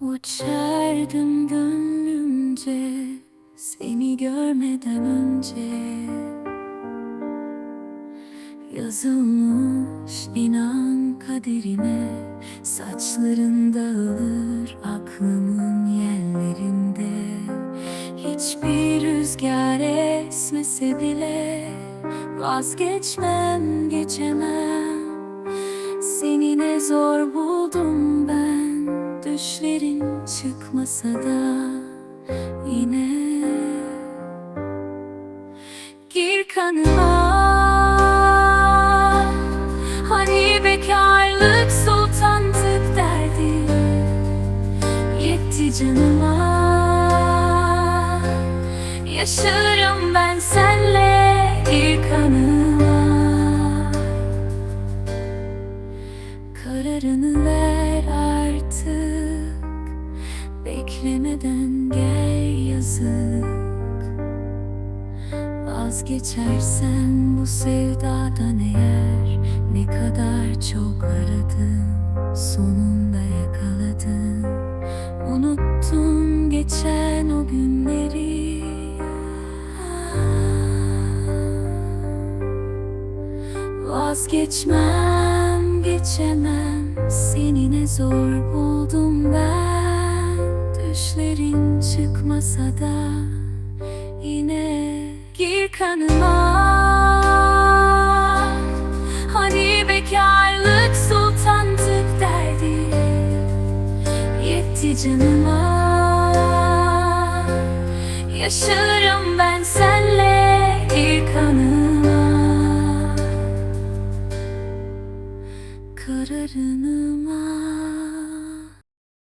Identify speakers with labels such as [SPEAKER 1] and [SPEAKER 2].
[SPEAKER 1] Uçardım gönlümce Seni görmeden önce. Yazılmış inan kaderine Saçların dağılır aklımın yerlerinde. Hiçbir rüzgar esmese bile Vazgeçmem geçemem. Seni ne zor buldum Düşlerin çıkmasa da yine Gir kanıma. Hani bekarlık sultanlık derdi Yetti canıma. Yaşarım ben senle Gir kanıma. Kararını ver artık Beklemeden gel yazık. Vazgeçersen bu sevdadan eğer Ne kadar çok aradım Sonunda yakaladım Unuttum geçen o günleri. Vazgeçmem, ne zor buldum ben. Düşlerin çıkmasa da Yine gir kanıma. Hani bekarlık sultanlık derdi Yetti canıma. Yaşarım ben yarınıma